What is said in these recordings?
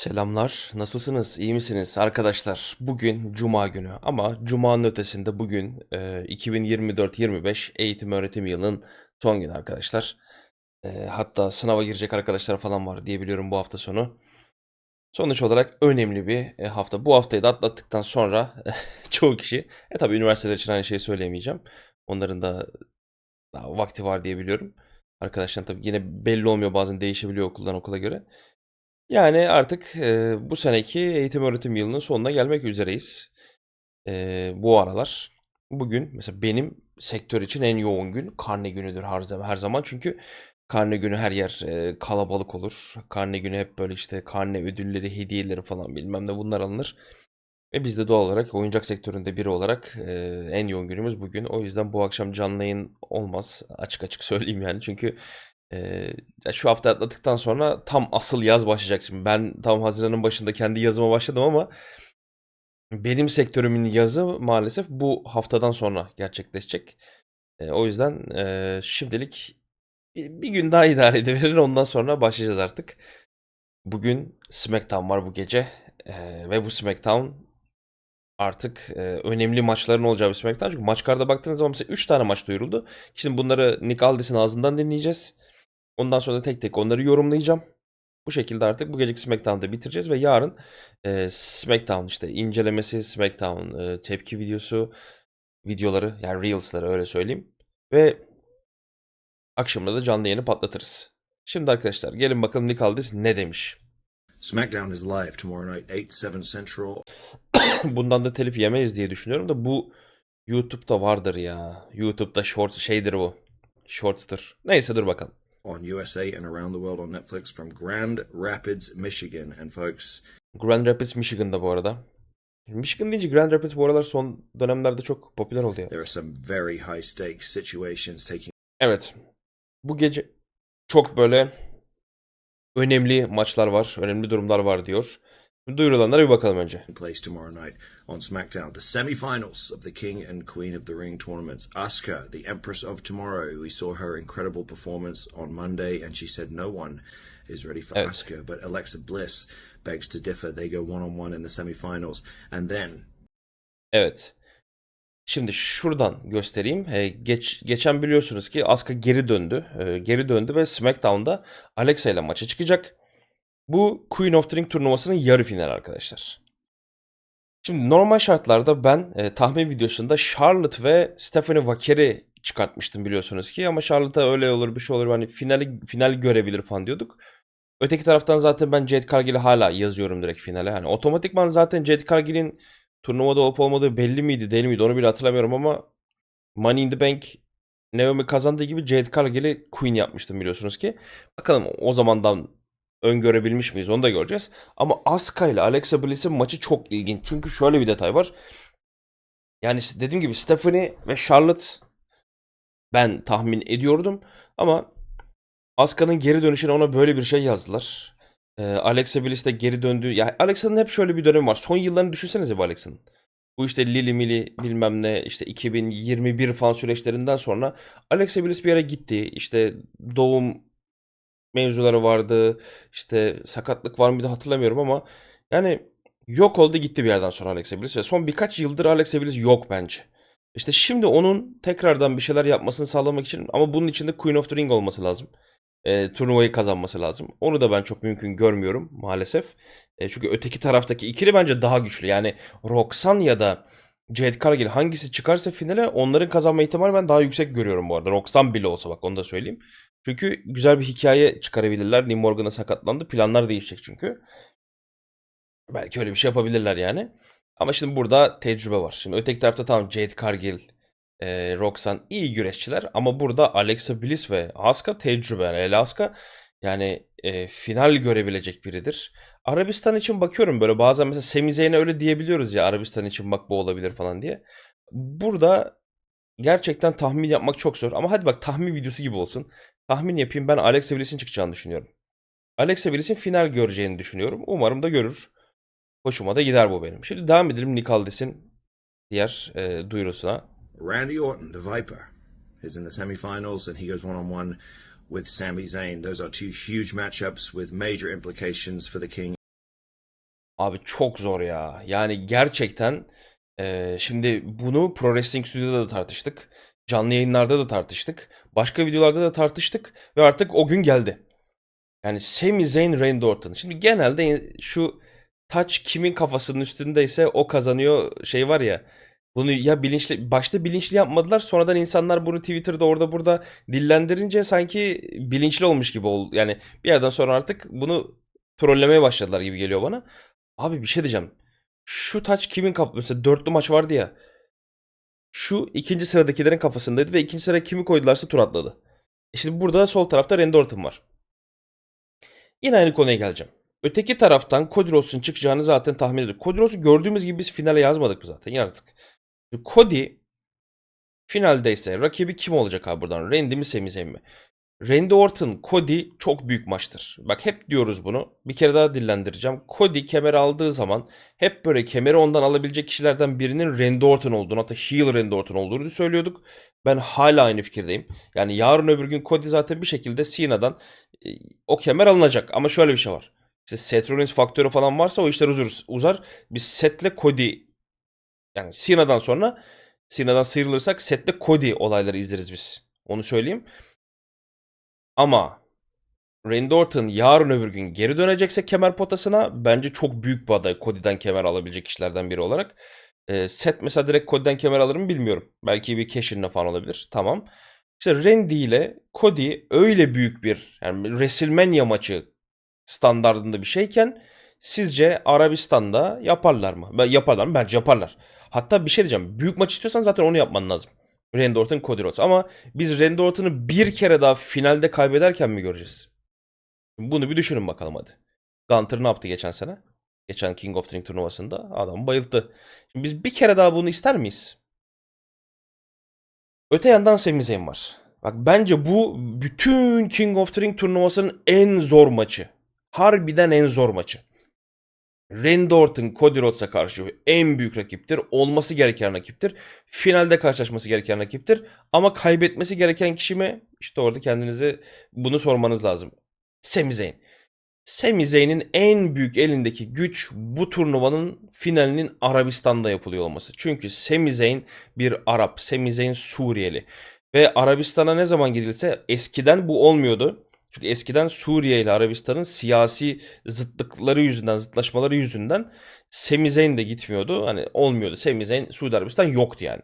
Selamlar, nasılsınız, iyi misiniz arkadaşlar? Bugün Cuma günü ama Cuma'nın ötesinde bugün e, 2024-25 eğitim öğretim yılının son günü arkadaşlar. E, hatta sınava girecek arkadaşlar falan var diye biliyorum bu hafta sonu. Sonuç olarak önemli bir e, hafta. Bu haftayı da atlattıktan sonra çoğu kişi, e tabii üniversiteler için aynı şeyi söyleyemeyeceğim. Onların da daha vakti var diye biliyorum. Arkadaşlar tabii yine belli olmuyor bazen değişebiliyor okuldan okula göre. Yani artık e, bu seneki eğitim öğretim yılının sonuna gelmek üzereyiz. E, bu aralar. Bugün mesela benim sektör için en yoğun gün karne günüdür her zaman. Her zaman çünkü karne günü her yer e, kalabalık olur. Karne günü hep böyle işte karne ödülleri, hediyeleri falan bilmem ne bunlar alınır. Ve biz de doğal olarak oyuncak sektöründe biri olarak e, en yoğun günümüz bugün. O yüzden bu akşam canlı yayın olmaz. Açık açık söyleyeyim yani. Çünkü e, ya şu hafta atladıktan sonra tam asıl yaz başlayacak şimdi. Ben tam Haziran'ın başında kendi yazıma başladım ama benim sektörümün yazı maalesef bu haftadan sonra gerçekleşecek. E, o yüzden e, şimdilik bir, bir gün daha idare edebilir. Ondan sonra başlayacağız artık. Bugün SmackDown var bu gece. E, ve bu SmackDown artık e, önemli maçların olacağı bir SmackDown. Çünkü maç karda baktığınız zaman mesela 3 tane maç duyuruldu. Şimdi bunları Nick Aldis'in ağzından dinleyeceğiz. Ondan sonra da tek tek onları yorumlayacağım. Bu şekilde artık bu geceki SmackDown'da bitireceğiz ve yarın e, SmackDown işte incelemesi, SmackDown e, tepki videosu, videoları yani Reels'ları öyle söyleyeyim. Ve akşamda da canlı yayını patlatırız. Şimdi arkadaşlar gelin bakalım Nick Aldis ne demiş. SmackDown is live tomorrow night, 8 7 Central Bundan da telif yemeyiz diye düşünüyorum da bu YouTube'da vardır ya. YouTube'da short şeydir bu. Shorts'tır. Neyse dur bakalım. On USA and around the world on Netflix from Grand Rapids, Michigan. And folks, Grand Rapids, Michigan'da bu arada. Michigan deyince Grand Rapids bu aralar son dönemlerde çok popüler oldu ya. there are some very high stakes situations taking Evet. Bu gece çok böyle önemli maçlar var, önemli durumlar var diyor. Duyurulanlara bir bakalım önce. place tomorrow night on SmackDown. The semifinals of the King and Queen of the Ring tournaments. Asuka, the Empress of Tomorrow. We saw her incredible performance on Monday, and she said no one is ready for Evet. Asuka. But Alexa Bliss begs to differ. They go one on one in the semifinals, and then Evet. Şimdi şuradan göstereyim. Ee, geç, geçen biliyorsunuz ki Asuka geri döndü. Ee, geri döndü ve SmackDown'da Alexa ile maça çıkacak. Bu Queen of Ring turnuvasının yarı finali arkadaşlar. Şimdi normal şartlarda ben e, tahmin videosunda Charlotte ve Stephanie Vaquer'i çıkartmıştım biliyorsunuz ki ama Charlotte'a öyle olur bir şey olur hani finali final görebilir falan diyorduk. Öteki taraftan zaten ben Jade Cargill'i hala yazıyorum direkt finale. Hani otomatikman zaten Jade Cargill'in turnuvada olup olmadığı belli miydi değil miydi onu bile hatırlamıyorum ama Money in the Bank Naomi kazandığı gibi Jade Cargill'i Queen yapmıştım biliyorsunuz ki. Bakalım o zamandan öngörebilmiş miyiz onu da göreceğiz. Ama Asuka ile Alexa Bliss'in maçı çok ilginç. Çünkü şöyle bir detay var. Yani dediğim gibi Stephanie ve Charlotte ben tahmin ediyordum. Ama Asuka'nın geri dönüşüne ona böyle bir şey yazdılar. Ee, Alexa Bliss de geri döndü. Ya Alexa'nın hep şöyle bir dönemi var. Son yıllarını düşünsenize bu Alexa'nın. Bu işte Lili Mili bilmem ne işte 2021 falan süreçlerinden sonra Alexa Bliss bir yere gitti. İşte doğum mevzuları vardı. İşte sakatlık var mıydı hatırlamıyorum ama yani yok oldu gitti bir yerden sonra Alexa Bliss ve son birkaç yıldır Alexa Bliss yok bence. İşte şimdi onun tekrardan bir şeyler yapmasını sağlamak için ama bunun için de Queen of the Ring olması lazım. E, turnuvayı kazanması lazım. Onu da ben çok mümkün görmüyorum maalesef. E, çünkü öteki taraftaki ikili bence daha güçlü. Yani Roxanne ya da Jade Cargill hangisi çıkarsa finale onların kazanma ihtimali ben daha yüksek görüyorum bu arada. Roxanne bile olsa bak onu da söyleyeyim. Çünkü güzel bir hikaye çıkarabilirler. Liv Morgan'a sakatlandı. Planlar değişecek çünkü. Belki öyle bir şey yapabilirler yani. Ama şimdi burada tecrübe var. Şimdi öteki tarafta tamam Jade Cargill, e, Roxanne iyi güreşçiler ama burada Alexa Bliss ve Asuka tecrübe. Yani Asuka yani e, final görebilecek biridir. Arabistan için bakıyorum böyle bazen mesela Sami Zayn'e öyle diyebiliyoruz ya Arabistan için bak bu olabilir falan diye. Burada gerçekten tahmin yapmak çok zor ama hadi bak tahmin videosu gibi olsun. Tahmin yapayım ben Alexa Bliss'in çıkacağını düşünüyorum. Alexa Bliss'in final göreceğini düşünüyorum. Umarım da görür. Hoşuma da gider bu benim. Şimdi devam edelim Nick Aldis'in diğer e, duyurusuna. Randy Orton, the Viper, is in the semifinals, and he goes one on one with Sami Zayn. Those are two huge matchups with major implications for the King Abi çok zor ya. Yani gerçekten e, şimdi bunu Pro Wrestling Studio'da da tartıştık. Canlı yayınlarda da tartıştık. Başka videolarda da tartıştık. Ve artık o gün geldi. Yani Sami Zayn, Randy Orton. Şimdi genelde şu taç kimin kafasının üstündeyse o kazanıyor şey var ya. Bunu ya bilinçli başta bilinçli yapmadılar sonradan insanlar bunu Twitter'da orada burada dillendirince sanki bilinçli olmuş gibi oldu. Yani bir yerden sonra artık bunu trollemeye başladılar gibi geliyor bana. Abi bir şey diyeceğim. Şu taç kimin kap mesela dörtlü maç vardı ya. Şu ikinci sıradakilerin kafasındaydı ve ikinci sıraya kimi koydularsa tur atladı. E şimdi burada sol tarafta Randy Orton var. Yine aynı konuya geleceğim. Öteki taraftan Cody Rhodes'un çıkacağını zaten tahmin ediyorduk. Cody Rhodes'u gördüğümüz gibi biz finale yazmadık zaten? Yazdık. Cody finaldeyse rakibi kim olacak abi buradan? Randy mi Sami Zayn mi? Randy Orton, Cody çok büyük maçtır. Bak hep diyoruz bunu. Bir kere daha dillendireceğim. Cody kemer aldığı zaman hep böyle kemeri ondan alabilecek kişilerden birinin Randy Orton olduğunu hatta heel Randy Orton olduğunu söylüyorduk. Ben hala aynı fikirdeyim. Yani yarın öbür gün Cody zaten bir şekilde Cena'dan e, o kemer alınacak. Ama şöyle bir şey var. İşte Seth Rollins faktörü falan varsa o işler uzar. uzar. Biz Seth'le Cody yani Cena'dan sonra Cena'dan sıyrılırsak Seth'le Cody olayları izleriz biz. Onu söyleyeyim. Ama Randy Orton yarın öbür gün geri dönecekse kemer potasına bence çok büyük bir aday Cody'den kemer alabilecek kişilerden biri olarak. Ee, Seth mesela direkt Cody'den kemer alır mı bilmiyorum. Belki bir cash falan olabilir. Tamam. İşte Randy ile Cody öyle büyük bir yani WrestleMania maçı standardında bir şeyken sizce Arabistan'da yaparlar mı? Ben yaparlar mı? Bence yaparlar. Hatta bir şey diyeceğim. Büyük maç istiyorsan zaten onu yapman lazım. Randy Orton, Cody Rhodes. Ama biz Randy Orton'u bir kere daha finalde kaybederken mi göreceğiz? Bunu bir düşünün bakalım hadi. Gunter ne yaptı geçen sene? Geçen King of the Ring turnuvasında adam bayılttı. Şimdi biz bir kere daha bunu ister miyiz? Öte yandan Sami Zayn var. Bak bence bu bütün King of the Ring turnuvasının en zor maçı. Harbiden en zor maçı. Randy Orton Cody Rhodes'a karşı en büyük rakiptir. Olması gereken rakiptir. Finalde karşılaşması gereken rakiptir. Ama kaybetmesi gereken kişi mi? İşte orada kendinize bunu sormanız lazım. Sami Zayn. Sami Zayn'in en büyük elindeki güç bu turnuvanın finalinin Arabistan'da yapılıyor olması. Çünkü Sami Zayn bir Arap. Sami Zayn Suriyeli. Ve Arabistan'a ne zaman gidilse eskiden bu olmuyordu. Çünkü eskiden Suriye ile Arabistan'ın siyasi zıtlıkları yüzünden, zıtlaşmaları yüzünden Sami Zayn de gitmiyordu. Hani olmuyordu. Sami Zayn, Suudi Arabistan yoktu yani.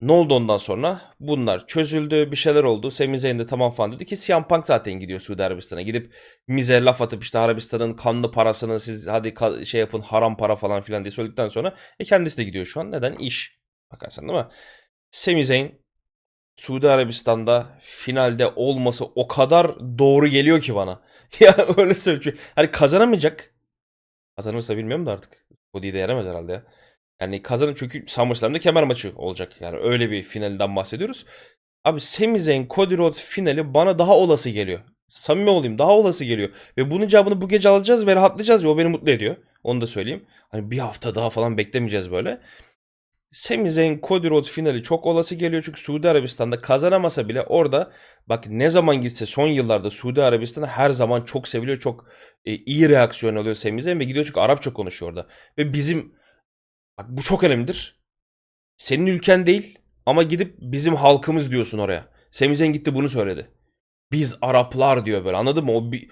Ne oldu ondan sonra? Bunlar çözüldü, bir şeyler oldu. Sami de tamam falan dedi ki CM Punk zaten gidiyor Suudi Arabistan'a. Gidip Mize laf atıp işte Arabistan'ın kanlı parasını siz hadi şey yapın haram para falan filan diye söyledikten sonra e kendisi de gidiyor şu an. Neden? İş. Bakarsan değil mi? Sami Suudi Arabistan'da finalde olması o kadar doğru geliyor ki bana. ya öyle söyleyeyim. Hani kazanamayacak. Kazanırsa bilmiyorum da artık. Cody'yi de yenemez herhalde ya. Yani kazanın çünkü SummerSlam'da kemer maçı olacak. Yani öyle bir finalden bahsediyoruz. Abi Sami Zayn Cody Rhodes finali bana daha olası geliyor. Samimi olayım daha olası geliyor. Ve bunun cevabını bu gece alacağız ve rahatlayacağız ya o beni mutlu ediyor. Onu da söyleyeyim. Hani bir hafta daha falan beklemeyeceğiz böyle. Sami Zayn Cody Rhodes finali çok olası geliyor çünkü Suudi Arabistan'da kazanamasa bile orada bak ne zaman gitse son yıllarda Suudi Arabistan'a her zaman çok seviliyor. Çok e, iyi reaksiyon alıyor Sami Zayn ve gidiyor çünkü Arapça konuşuyor orada. Ve bizim bak bu çok önemlidir. Senin ülken değil ama gidip bizim halkımız diyorsun oraya. Sami Zayn gitti bunu söyledi. Biz Araplar diyor böyle anladın mı? O bir,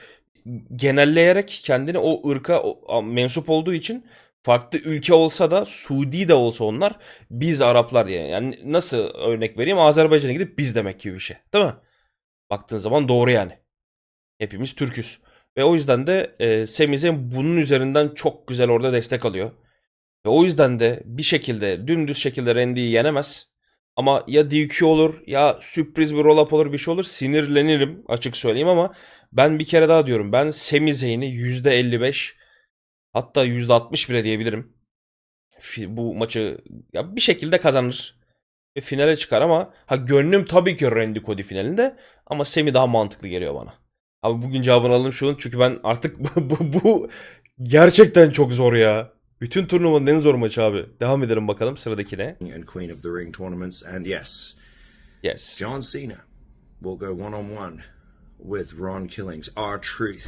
genelleyerek kendini o ırka o- mensup olduğu için farklı ülke olsa da Suudi de olsa onlar biz Araplar diye. Yani nasıl örnek vereyim Azerbaycan'a gidip biz demek gibi bir şey. Değil mi? Baktığın zaman doğru yani. Hepimiz Türküz. Ve o yüzden de e, Sami Zayn bunun üzerinden çok güzel orada destek alıyor. Ve o yüzden de bir şekilde dümdüz şekilde Randy'yi yenemez. Ama ya DQ olur ya sürpriz bir roll-up olur bir şey olur sinirlenirim açık söyleyeyim ama ben bir kere daha diyorum. Ben Sami Zayn'i %55 hatta %60 bile diyebilirim. Bu maçı ya bir şekilde kazanır. Ve finale çıkar ama ha gönlüm tabii ki Randy Cody finalinde ama Sami daha mantıklı geliyor bana. Abi bugün cevabını alalım şunun çünkü ben artık bu, bu, bu gerçekten çok zor ya. Bütün turnuvanın en zor maçı abi. Devam edelim bakalım sıradakine. and Queen of the Ring tournaments. And yes, Yes. John Cena will go one on one with Ron Killings, our truth.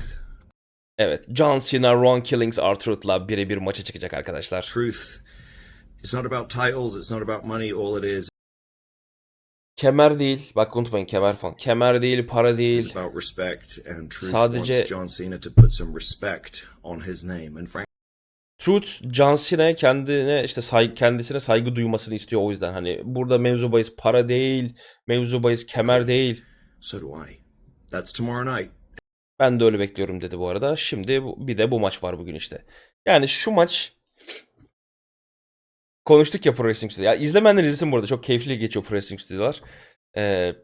Evet, John Cena, Ron Killings, R-Truth'la birebir maça çıkacak arkadaşlar. Truth. It's not about titles. It's not about money. All it is Kemer değil, bak unutmayın kemer falan. Kemer değil, para değil. about respect. And Truth Sadece- wants John Cena to put some respect on his name. And frankly, Truth, John Cena'ya kendine işte say- kendisine saygı duymasını istiyor o yüzden. Hani burada mevzu bahis para değil, mevzu bahis kemer değil. so do I. That's tomorrow night. Ben de öyle bekliyorum dedi bu arada. Şimdi bir de bu maç var bugün işte. Yani şu maç konuştuk ya Pro Wrestling Stüdyo. Ya izlemeyenler izlesin bu arada. Çok keyifli geçiyor Pro Wrestling Stüdyolar. Ee,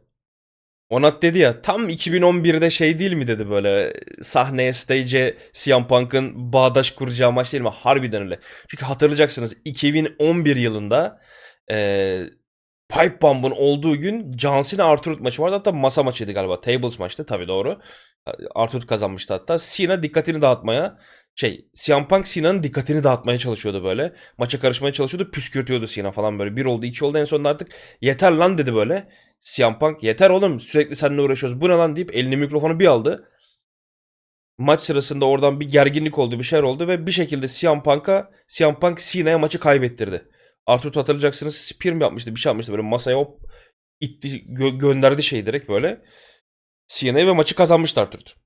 Onat dedi ya tam 2011'de şey değil mi dedi böyle sahneye stage'e CM Punk'ın bağdaş kuracağı maç değil mi? Harbiden öyle. Çünkü hatırlayacaksınız 2011 yılında e, Pipe Bomb'un olduğu gün John Cena Arthur maçı vardı. Hatta masa maçıydı galiba. Tables maçtı tabii doğru. Arthur kazanmıştı hatta. Cena dikkatini dağıtmaya şey CM Punk Cena'nın dikkatini dağıtmaya çalışıyordu böyle. Maça karışmaya çalışıyordu. Püskürtüyordu Cena falan böyle. Bir oldu iki oldu en sonunda artık yeter lan dedi böyle. CM Punk yeter oğlum sürekli seninle uğraşıyoruz. Bu ne lan deyip elini mikrofonu bir aldı. Maç sırasında oradan bir gerginlik oldu bir şeyler oldu ve bir şekilde CM Punk'a CM Punk Cena'ya maçı kaybettirdi. Arthur hatırlayacaksınız spear mi yapmıştı bir şey yapmıştı böyle masaya hop itti gö- gönderdi şey direkt böyle. Cena'ya ve maçı kazanmıştı Arthur.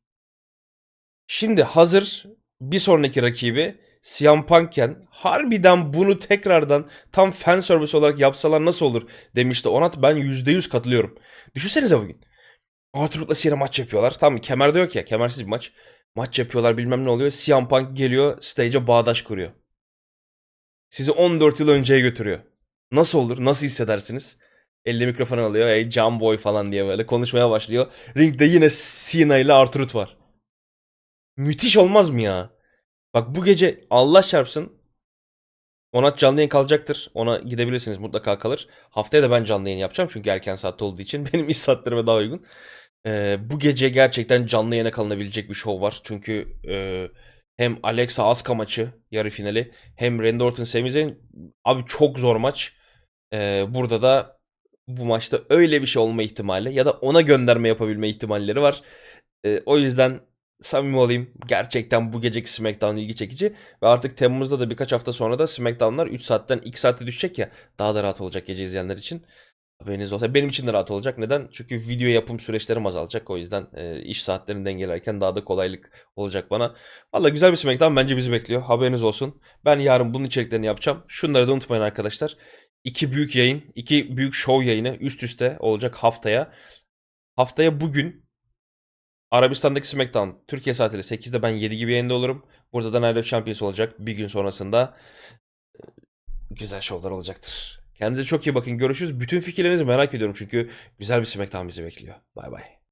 Şimdi hazır bir sonraki rakibi CM Punk'ken harbiden bunu tekrardan tam fan service olarak yapsalar nasıl olur demişti Onat. Ben %100 katılıyorum. Düşünsenize bugün. Arthur'la Cena maç yapıyorlar. Tamam kemerde yok ya. Kemersiz bir maç. Maç yapıyorlar bilmem ne oluyor. CM Punk geliyor stage'e bağdaş kuruyor. Sizi 14 yıl önceye götürüyor. Nasıl olur? Nasıl hissedersiniz? Elle mikrofonu alıyor. Hey John Boy falan diye böyle konuşmaya başlıyor. Ringde yine Cena ile Arthur var. Müthiş olmaz mı ya? Bak bu gece Allah çarpsın Onat canlı yayın kalacaktır. Ona gidebilirsiniz mutlaka kalır. Haftaya da ben canlı yayın yapacağım çünkü erken saatte olduğu için benim iş saatlerime daha uygun. Ee, bu gece gerçekten canlı yayına kalınabilecek bir şov var. Çünkü e, hem Alexa Asuka maçı yarı finali hem Randy Orton Sami Zayn abi çok zor maç. Ee, burada da bu maçta öyle bir şey olma ihtimali ya da ona gönderme yapabilme ihtimalleri var. Ee, o yüzden samimi olayım. Gerçekten bu geceki SmackDown ilgi çekici. Ve artık Temmuz'da da birkaç hafta sonra da SmackDown'lar 3 saatten 2 saate düşecek ya. Daha da rahat olacak gece izleyenler için. Haberiniz olsa. Benim için de rahat olacak. Neden? Çünkü video yapım süreçlerim azalacak. O yüzden e, iş saatlerini dengelerken daha da kolaylık olacak bana. Valla güzel bir SmackDown bence bizi bekliyor. Haberiniz olsun. Ben yarın bunun içeriklerini yapacağım. Şunları da unutmayın arkadaşlar. İki büyük yayın, iki büyük show yayını üst üste olacak haftaya. Haftaya bugün Arabistan'daki SmackDown Türkiye saatiyle 8'de ben 7 gibi yayında olurum. Burada da Night of Champions olacak. Bir gün sonrasında e, güzel şovlar olacaktır. Kendinize çok iyi bakın. Görüşürüz. Bütün fikirlerinizi merak ediyorum çünkü güzel bir SmackDown bizi bekliyor. Bay bay.